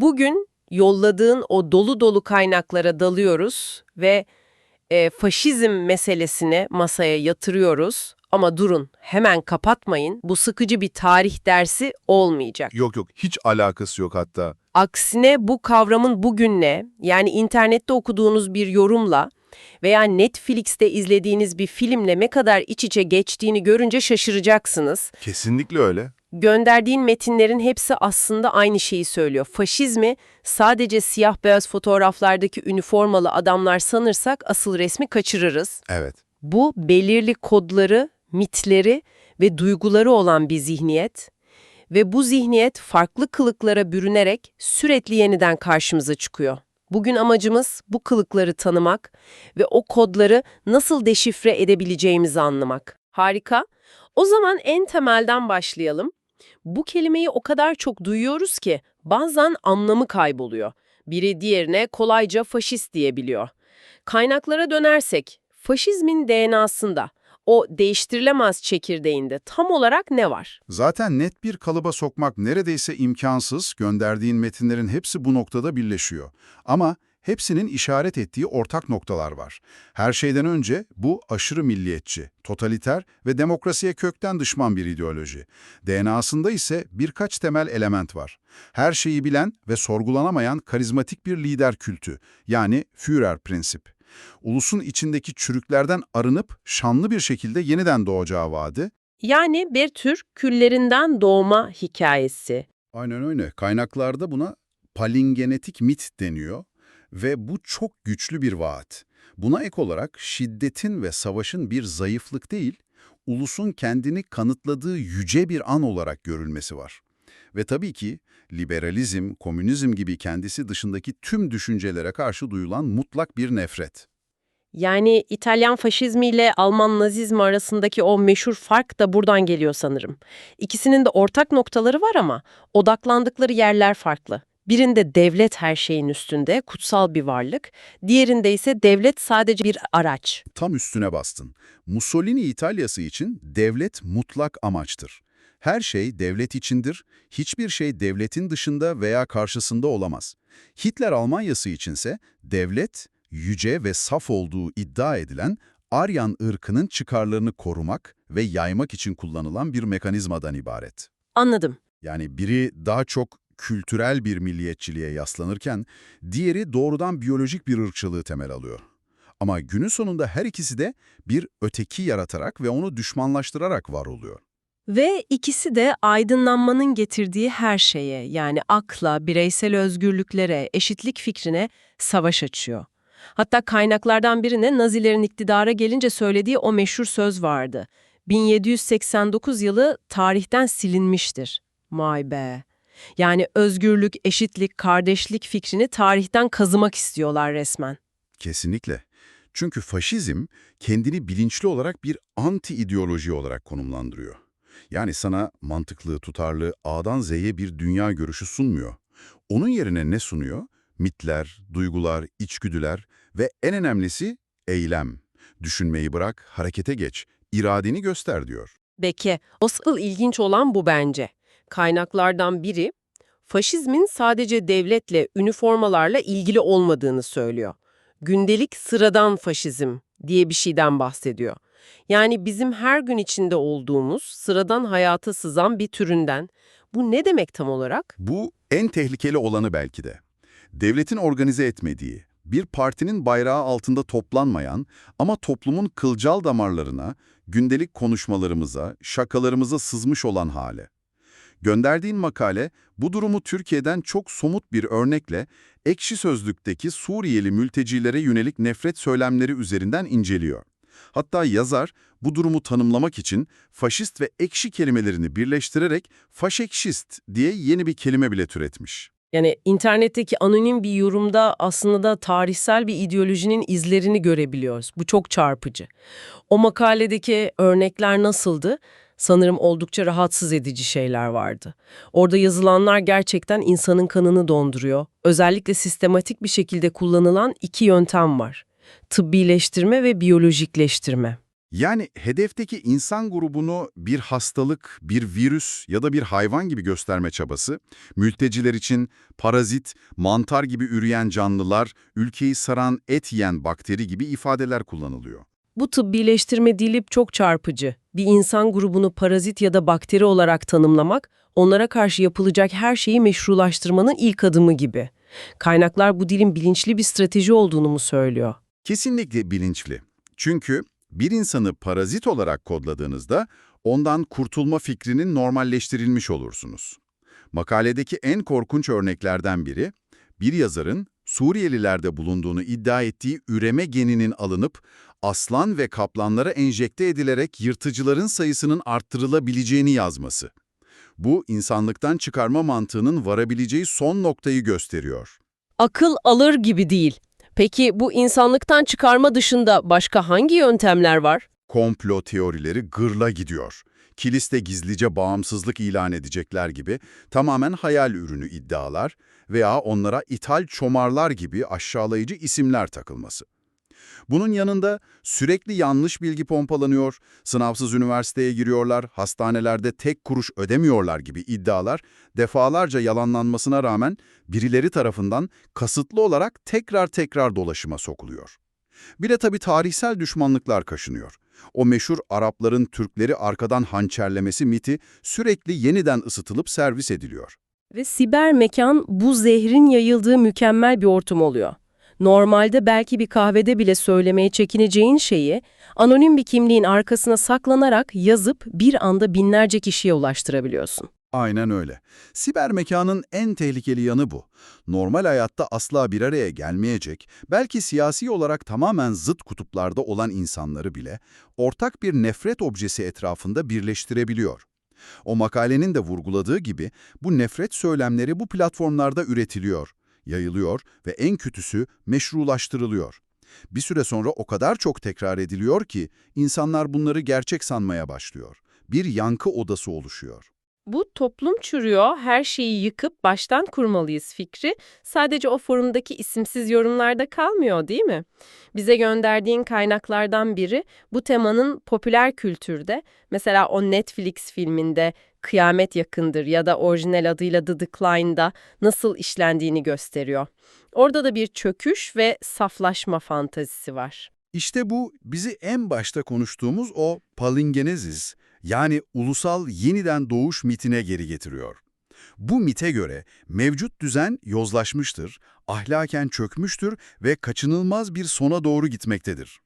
Bugün yolladığın o dolu dolu kaynaklara dalıyoruz ve e, faşizm meselesini masaya yatırıyoruz. Ama durun, hemen kapatmayın. Bu sıkıcı bir tarih dersi olmayacak. Yok yok hiç alakası yok hatta. Aksine bu kavramın bugünle, yani internette okuduğunuz bir yorumla veya Netflix'te izlediğiniz bir filmle ne kadar iç içe geçtiğini görünce şaşıracaksınız. Kesinlikle öyle. Gönderdiğin metinlerin hepsi aslında aynı şeyi söylüyor. Faşizmi sadece siyah beyaz fotoğraflardaki üniformalı adamlar sanırsak asıl resmi kaçırırız. Evet. Bu belirli kodları, mitleri ve duyguları olan bir zihniyet ve bu zihniyet farklı kılıklara bürünerek sürekli yeniden karşımıza çıkıyor. Bugün amacımız bu kılıkları tanımak ve o kodları nasıl deşifre edebileceğimizi anlamak. Harika. O zaman en temelden başlayalım. Bu kelimeyi o kadar çok duyuyoruz ki bazen anlamı kayboluyor. Biri diğerine kolayca faşist diyebiliyor. Kaynaklara dönersek, faşizmin DNA'sında, o değiştirilemez çekirdeğinde tam olarak ne var? Zaten net bir kalıba sokmak neredeyse imkansız, gönderdiğin metinlerin hepsi bu noktada birleşiyor. Ama hepsinin işaret ettiği ortak noktalar var. Her şeyden önce bu aşırı milliyetçi, totaliter ve demokrasiye kökten düşman bir ideoloji. DNA'sında ise birkaç temel element var. Her şeyi bilen ve sorgulanamayan karizmatik bir lider kültü, yani Führer prensip. Ulusun içindeki çürüklerden arınıp şanlı bir şekilde yeniden doğacağı vaadi, Yani bir tür küllerinden doğma hikayesi. Aynen öyle. Kaynaklarda buna palingenetik mit deniyor ve bu çok güçlü bir vaat. Buna ek olarak şiddetin ve savaşın bir zayıflık değil, ulusun kendini kanıtladığı yüce bir an olarak görülmesi var. Ve tabii ki liberalizm, komünizm gibi kendisi dışındaki tüm düşüncelere karşı duyulan mutlak bir nefret. Yani İtalyan faşizmi ile Alman nazizmi arasındaki o meşhur fark da buradan geliyor sanırım. İkisinin de ortak noktaları var ama odaklandıkları yerler farklı. Birinde devlet her şeyin üstünde, kutsal bir varlık. Diğerinde ise devlet sadece bir araç. Tam üstüne bastın. Mussolini İtalyası için devlet mutlak amaçtır. Her şey devlet içindir, hiçbir şey devletin dışında veya karşısında olamaz. Hitler Almanyası içinse devlet, yüce ve saf olduğu iddia edilen Aryan ırkının çıkarlarını korumak ve yaymak için kullanılan bir mekanizmadan ibaret. Anladım. Yani biri daha çok kültürel bir milliyetçiliğe yaslanırken, diğeri doğrudan biyolojik bir ırkçılığı temel alıyor. Ama günün sonunda her ikisi de bir öteki yaratarak ve onu düşmanlaştırarak var oluyor. Ve ikisi de aydınlanmanın getirdiği her şeye yani akla, bireysel özgürlüklere, eşitlik fikrine savaş açıyor. Hatta kaynaklardan birine Nazilerin iktidara gelince söylediği o meşhur söz vardı. 1789 yılı tarihten silinmiştir. May be. Yani özgürlük, eşitlik, kardeşlik fikrini tarihten kazımak istiyorlar resmen. Kesinlikle. Çünkü faşizm kendini bilinçli olarak bir anti-ideoloji olarak konumlandırıyor. Yani sana mantıklı, tutarlı, A'dan Z'ye bir dünya görüşü sunmuyor. Onun yerine ne sunuyor? Mitler, duygular, içgüdüler ve en önemlisi eylem. Düşünmeyi bırak, harekete geç, iradeni göster diyor. Peki, asıl ilginç olan bu bence. Kaynaklardan biri, faşizmin sadece devletle, üniformalarla ilgili olmadığını söylüyor. Gündelik sıradan faşizm diye bir şeyden bahsediyor. Yani bizim her gün içinde olduğumuz sıradan hayata sızan bir türünden. Bu ne demek tam olarak? Bu en tehlikeli olanı belki de. Devletin organize etmediği, bir partinin bayrağı altında toplanmayan ama toplumun kılcal damarlarına, gündelik konuşmalarımıza, şakalarımıza sızmış olan hale. Gönderdiğin makale bu durumu Türkiye'den çok somut bir örnekle Ekşi Sözlük'teki Suriyeli mültecilere yönelik nefret söylemleri üzerinden inceliyor. Hatta yazar bu durumu tanımlamak için faşist ve ekşi kelimelerini birleştirerek faşekşist diye yeni bir kelime bile türetmiş. Yani internetteki anonim bir yorumda aslında da tarihsel bir ideolojinin izlerini görebiliyoruz. Bu çok çarpıcı. O makaledeki örnekler nasıldı? Sanırım oldukça rahatsız edici şeyler vardı. Orada yazılanlar gerçekten insanın kanını donduruyor. Özellikle sistematik bir şekilde kullanılan iki yöntem var. Tıbbileştirme ve biyolojikleştirme. Yani hedefteki insan grubunu bir hastalık, bir virüs ya da bir hayvan gibi gösterme çabası, mülteciler için parazit, mantar gibi üreyen canlılar, ülkeyi saran et yiyen bakteri gibi ifadeler kullanılıyor. Bu tıbbileştirme dili çok çarpıcı. Bir insan grubunu parazit ya da bakteri olarak tanımlamak, onlara karşı yapılacak her şeyi meşrulaştırmanın ilk adımı gibi. Kaynaklar bu dilin bilinçli bir strateji olduğunu mu söylüyor? Kesinlikle bilinçli. Çünkü bir insanı parazit olarak kodladığınızda ondan kurtulma fikrinin normalleştirilmiş olursunuz. Makaledeki en korkunç örneklerden biri, bir yazarın Suriyelilerde bulunduğunu iddia ettiği üreme geninin alınıp aslan ve kaplanlara enjekte edilerek yırtıcıların sayısının arttırılabileceğini yazması. Bu, insanlıktan çıkarma mantığının varabileceği son noktayı gösteriyor. Akıl alır gibi değil. Peki bu insanlıktan çıkarma dışında başka hangi yöntemler var? komplo teorileri gırla gidiyor. Kiliste gizlice bağımsızlık ilan edecekler gibi tamamen hayal ürünü iddialar veya onlara ithal çomarlar gibi aşağılayıcı isimler takılması. Bunun yanında sürekli yanlış bilgi pompalanıyor, sınavsız üniversiteye giriyorlar, hastanelerde tek kuruş ödemiyorlar gibi iddialar defalarca yalanlanmasına rağmen birileri tarafından kasıtlı olarak tekrar tekrar dolaşıma sokuluyor. Bir de tabii tarihsel düşmanlıklar kaşınıyor. O meşhur Arapların Türkleri arkadan hançerlemesi miti sürekli yeniden ısıtılıp servis ediliyor. Ve siber mekan bu zehrin yayıldığı mükemmel bir ortam oluyor. Normalde belki bir kahvede bile söylemeye çekineceğin şeyi anonim bir kimliğin arkasına saklanarak yazıp bir anda binlerce kişiye ulaştırabiliyorsun. Aynen öyle. Siber mekanın en tehlikeli yanı bu. Normal hayatta asla bir araya gelmeyecek, belki siyasi olarak tamamen zıt kutuplarda olan insanları bile ortak bir nefret objesi etrafında birleştirebiliyor. O makalenin de vurguladığı gibi bu nefret söylemleri bu platformlarda üretiliyor, yayılıyor ve en kötüsü meşrulaştırılıyor. Bir süre sonra o kadar çok tekrar ediliyor ki insanlar bunları gerçek sanmaya başlıyor. Bir yankı odası oluşuyor. Bu toplum çürüyor, her şeyi yıkıp baştan kurmalıyız fikri sadece o forumdaki isimsiz yorumlarda kalmıyor değil mi? Bize gönderdiğin kaynaklardan biri bu temanın popüler kültürde, mesela o Netflix filminde Kıyamet Yakındır ya da orijinal adıyla The Decline'da nasıl işlendiğini gösteriyor. Orada da bir çöküş ve saflaşma fantazisi var. İşte bu bizi en başta konuştuğumuz o palingenezis yani ulusal yeniden doğuş mitine geri getiriyor. Bu mite göre mevcut düzen yozlaşmıştır, ahlaken çökmüştür ve kaçınılmaz bir sona doğru gitmektedir.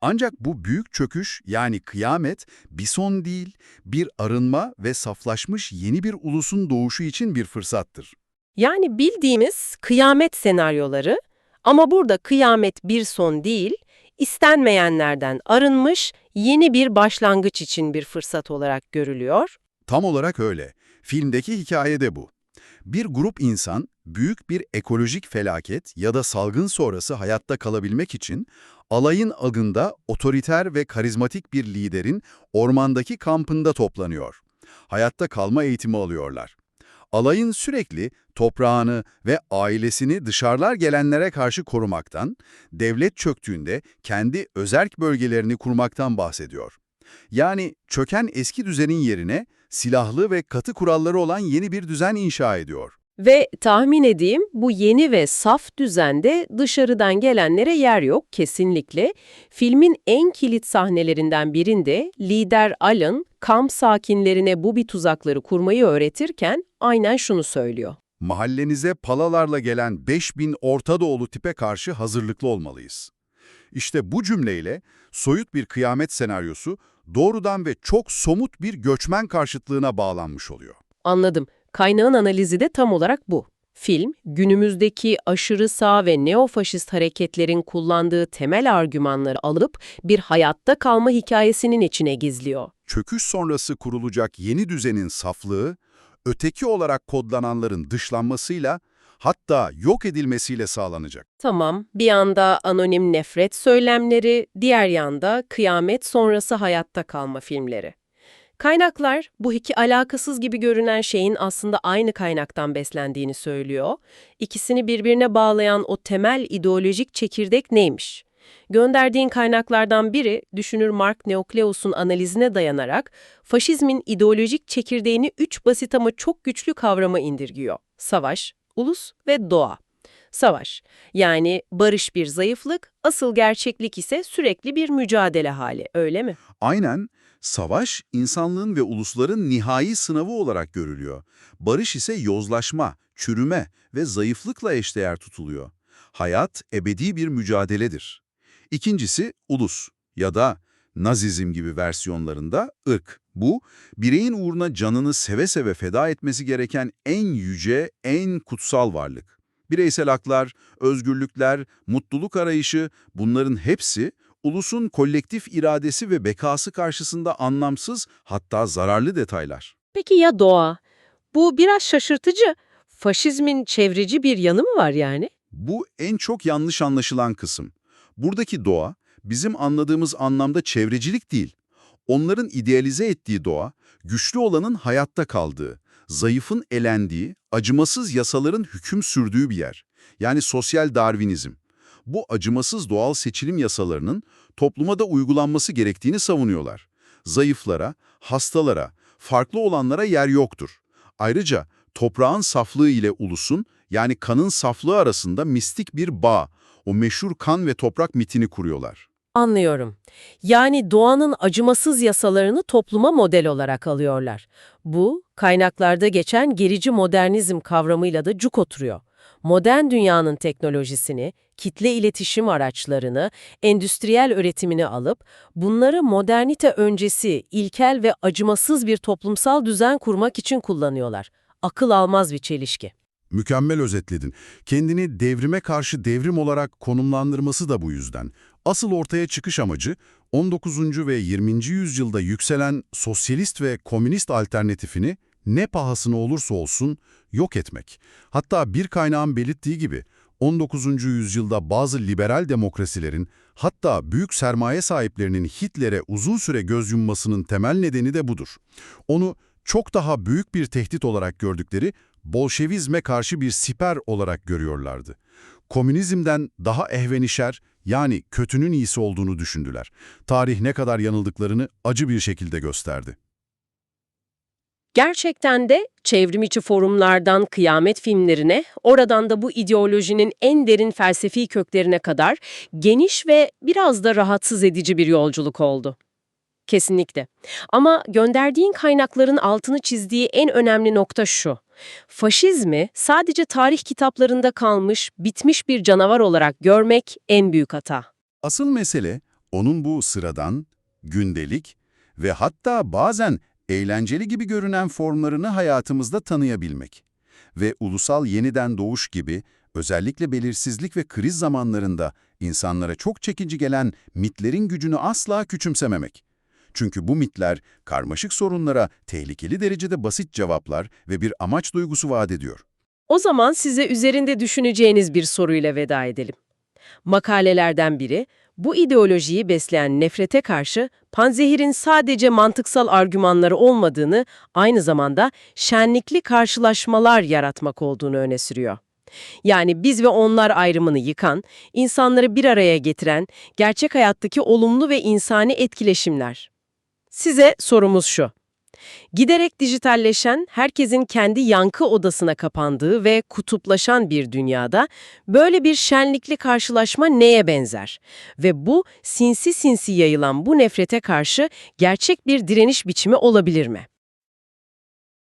Ancak bu büyük çöküş yani kıyamet bir son değil, bir arınma ve saflaşmış yeni bir ulusun doğuşu için bir fırsattır. Yani bildiğimiz kıyamet senaryoları ama burada kıyamet bir son değil, istenmeyenlerden arınmış yeni bir başlangıç için bir fırsat olarak görülüyor. Tam olarak öyle. Filmdeki hikaye de bu. Bir grup insan büyük bir ekolojik felaket ya da salgın sonrası hayatta kalabilmek için alayın adında otoriter ve karizmatik bir liderin ormandaki kampında toplanıyor. Hayatta kalma eğitimi alıyorlar. Alayın sürekli toprağını ve ailesini dışarılar gelenlere karşı korumaktan, devlet çöktüğünde kendi özerk bölgelerini kurmaktan bahsediyor. Yani çöken eski düzenin yerine silahlı ve katı kuralları olan yeni bir düzen inşa ediyor. Ve tahmin edeyim bu yeni ve saf düzende dışarıdan gelenlere yer yok kesinlikle. Filmin en kilit sahnelerinden birinde lider Alan kamp sakinlerine bu bir tuzakları kurmayı öğretirken aynen şunu söylüyor. Mahallenize palalarla gelen 5000 Orta Doğulu tipe karşı hazırlıklı olmalıyız. İşte bu cümleyle soyut bir kıyamet senaryosu doğrudan ve çok somut bir göçmen karşıtlığına bağlanmış oluyor. Anladım. Kaynağın analizi de tam olarak bu. Film, günümüzdeki aşırı sağ ve neofaşist hareketlerin kullandığı temel argümanları alıp bir hayatta kalma hikayesinin içine gizliyor. Çöküş sonrası kurulacak yeni düzenin saflığı, öteki olarak kodlananların dışlanmasıyla, hatta yok edilmesiyle sağlanacak. Tamam, bir yanda anonim nefret söylemleri, diğer yanda kıyamet sonrası hayatta kalma filmleri. Kaynaklar bu iki alakasız gibi görünen şeyin aslında aynı kaynaktan beslendiğini söylüyor. İkisini birbirine bağlayan o temel ideolojik çekirdek neymiş? Gönderdiğin kaynaklardan biri, düşünür Mark Neokleos'un analizine dayanarak, faşizmin ideolojik çekirdeğini üç basit ama çok güçlü kavrama indirgiyor. Savaş, ulus ve doğa. Savaş, yani barış bir zayıflık, asıl gerçeklik ise sürekli bir mücadele hali, öyle mi? Aynen, savaş insanlığın ve ulusların nihai sınavı olarak görülüyor. Barış ise yozlaşma, çürüme ve zayıflıkla eşdeğer tutuluyor. Hayat ebedi bir mücadeledir. İkincisi ulus ya da Nazizm gibi versiyonlarında ırk. Bu, bireyin uğruna canını seve seve feda etmesi gereken en yüce, en kutsal varlık. Bireysel haklar, özgürlükler, mutluluk arayışı bunların hepsi ulusun kolektif iradesi ve bekası karşısında anlamsız hatta zararlı detaylar. Peki ya doğa? Bu biraz şaşırtıcı. Faşizmin çevreci bir yanı mı var yani? Bu en çok yanlış anlaşılan kısım. Buradaki doğa, bizim anladığımız anlamda çevrecilik değil. Onların idealize ettiği doğa, güçlü olanın hayatta kaldığı, zayıfın elendiği, acımasız yasaların hüküm sürdüğü bir yer. Yani sosyal Darwinizm. Bu acımasız doğal seçilim yasalarının topluma da uygulanması gerektiğini savunuyorlar. Zayıflara, hastalara, farklı olanlara yer yoktur. Ayrıca toprağın saflığı ile ulusun, yani kanın saflığı arasında mistik bir bağ, o meşhur kan ve toprak mitini kuruyorlar. Anlıyorum. Yani doğanın acımasız yasalarını topluma model olarak alıyorlar. Bu, kaynaklarda geçen gerici modernizm kavramıyla da cuk oturuyor. Modern dünyanın teknolojisini, kitle iletişim araçlarını, endüstriyel üretimini alıp, bunları modernite öncesi, ilkel ve acımasız bir toplumsal düzen kurmak için kullanıyorlar. Akıl almaz bir çelişki. Mükemmel özetledin. Kendini devrime karşı devrim olarak konumlandırması da bu yüzden. Asıl ortaya çıkış amacı 19. ve 20. yüzyılda yükselen sosyalist ve komünist alternatifini ne pahasına olursa olsun yok etmek. Hatta bir kaynağın belirttiği gibi 19. yüzyılda bazı liberal demokrasilerin hatta büyük sermaye sahiplerinin Hitler'e uzun süre göz yummasının temel nedeni de budur. Onu çok daha büyük bir tehdit olarak gördükleri Bolşevizme karşı bir siper olarak görüyorlardı. Komünizmden daha ehvenişer yani kötünün iyisi olduğunu düşündüler. Tarih ne kadar yanıldıklarını acı bir şekilde gösterdi. Gerçekten de çevrim içi forumlardan kıyamet filmlerine, oradan da bu ideolojinin en derin felsefi köklerine kadar geniş ve biraz da rahatsız edici bir yolculuk oldu. Kesinlikle. Ama gönderdiğin kaynakların altını çizdiği en önemli nokta şu. Faşizmi sadece tarih kitaplarında kalmış, bitmiş bir canavar olarak görmek en büyük hata. Asıl mesele onun bu sıradan, gündelik ve hatta bazen eğlenceli gibi görünen formlarını hayatımızda tanıyabilmek. Ve ulusal yeniden doğuş gibi özellikle belirsizlik ve kriz zamanlarında insanlara çok çekici gelen mitlerin gücünü asla küçümsememek. Çünkü bu mitler karmaşık sorunlara tehlikeli derecede basit cevaplar ve bir amaç duygusu vaat ediyor. O zaman size üzerinde düşüneceğiniz bir soruyla veda edelim. Makalelerden biri, bu ideolojiyi besleyen nefrete karşı panzehirin sadece mantıksal argümanları olmadığını, aynı zamanda şenlikli karşılaşmalar yaratmak olduğunu öne sürüyor. Yani biz ve onlar ayrımını yıkan, insanları bir araya getiren, gerçek hayattaki olumlu ve insani etkileşimler. Size sorumuz şu. Giderek dijitalleşen, herkesin kendi yankı odasına kapandığı ve kutuplaşan bir dünyada böyle bir şenlikli karşılaşma neye benzer? Ve bu sinsi sinsi yayılan bu nefrete karşı gerçek bir direniş biçimi olabilir mi?